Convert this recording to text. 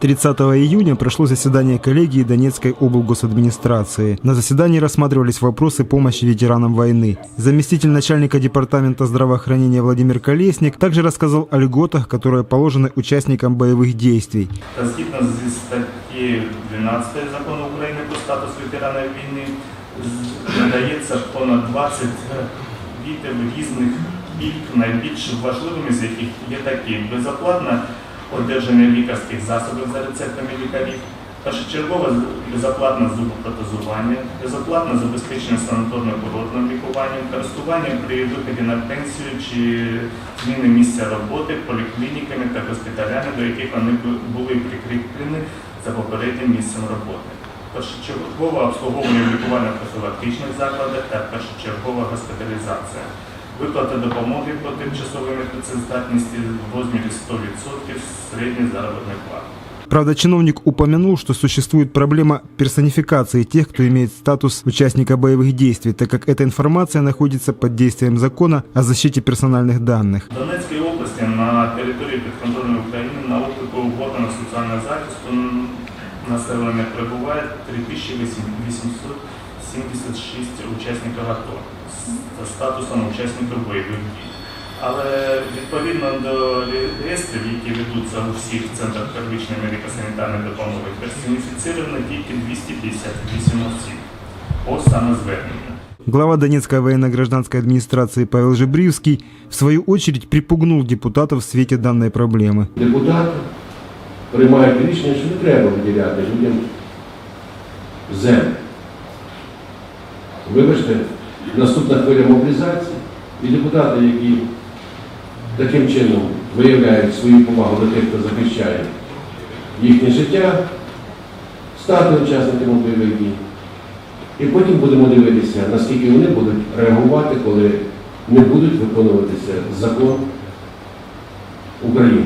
30 июня прошло заседание коллегии Донецкой облгосадминистрации. На заседании рассматривались вопросы помощи ветеранам войны. Заместитель начальника департамента здравоохранения Владимир Колесник также рассказал о льготах, которые положены участникам боевых действий. Та згідно зі статті 12 закону України про статус ветерана війни з- надається понад 20 видів різних пільг, найбільш важливими з яких є такі безоплатне одержання лікарських засобів за рецептами лікарів, першочергове безоплатне зубопротезування, безоплатне забезпечення санаторно-курортним лікуванням, користування при виході на пенсію чи зміни місця роботи поліклініками та госпіталями, до яких вони були прикріплені за попереднім місцем роботи. Першочергове обслуговування лікування в лікувально-профілактичних закладах та першочергова госпіталізація. Виплата допомоги по тимчасовій непрацездатності в розмірі 100% середньої заробітної плати. Правда, чиновник упомянул, что существует проблема персонификации тех, кто имеет статус участника боевых действий, так как эта информация находится под действием закона о защите персональных данных. В Донецькій області на території підконтрольної України на обліку органів соціального захисту м, населення перебуває 3876 учасників АТО з статусом учасників бойових дій. Але відповідно до реєстрів, які ведуться у всіх центрах первичної медико-санітарної допомоги, персоніфіцировано тільки 258 осіб по самозверненню. Глава Донецкой военно-гражданской администрации Павел Жебривский в свою очередь припугнул депутатов в свете данной проблемы. депутати приймають рішення, що не треба виділяти людям землю. Вибачте, наступна хвиля мобілізації і депутати, які таким чином виявляють свою повагу до тих, хто захищає їхнє життя, стати учасниками бойових дій. І потім будемо дивитися, наскільки вони будуть реагувати, коли не будуть виконуватися закон України.